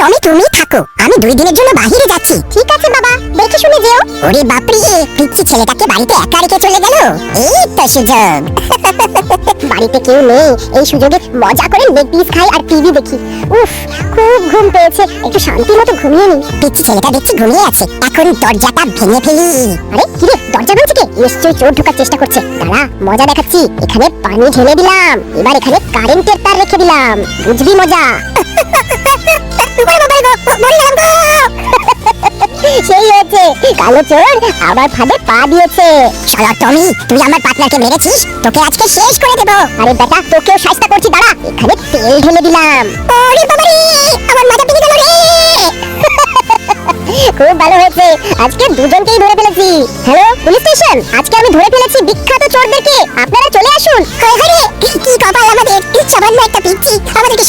টমি তুমি থাকো। আমি দুই দিনের জন্য বাইরে যাচ্ছি। ঠিক আছে, বাবা। দেখে শুনে যেও। ওরে বাপরে, পিচ্ছি ছেলেটাকে বাড়িতে একা রেখে চলে গেল? এই তো সুযোগ। বাড়িতে কেউ নেই। এই সুযোগে মজা করে লেগ পিস খাই আর টিভি দেখি। উফ, খুব ঘুম পেয়েছে। একটু শান্তি মতো ঘুমিয়ে নি। পিচ্ছি ছেলেটা দেখছি ঘুমিয়ে আছে। এখন দরজাটা ভেঙে ফেলি। আরে কিরে দরজা ভাঙছে কে? নিশ্চয়ই চোর ঢোকার চেষ্টা করছে। দাঁড়া, মজা দেখাচ্ছি। এখানে পানি ঢেলে দিলাম। এবার এখানে কারেন্টের তার রেখে দিলাম। বুঝবি মজা? সেই হয়েছে। কালো চোর ফাঁদে পা দিয়েছে। টমি, তুই আমার পার্টনারকে মেরেছিস? তোকে আজকে শেষ করে আরে বেটা, তোকেও করছি, দাঁড়া, এখানে তেল ঢেলে দিলাম। ওরে বাবা রে আমার গেল রে। খুব ভালো হয়েছে। আজকে দুজনকেই ধরে ফেলেছি। হ্যালো পুলিশ স্টেশন আজকে আমি ধরে ফেলেছি বিখ্যাত চোরদেরকে। আপনারা চলে আসুন। হায় হায়, কি কপাল আমাদের? সামান্য একটা পিচ্ছি। আমাদেরকে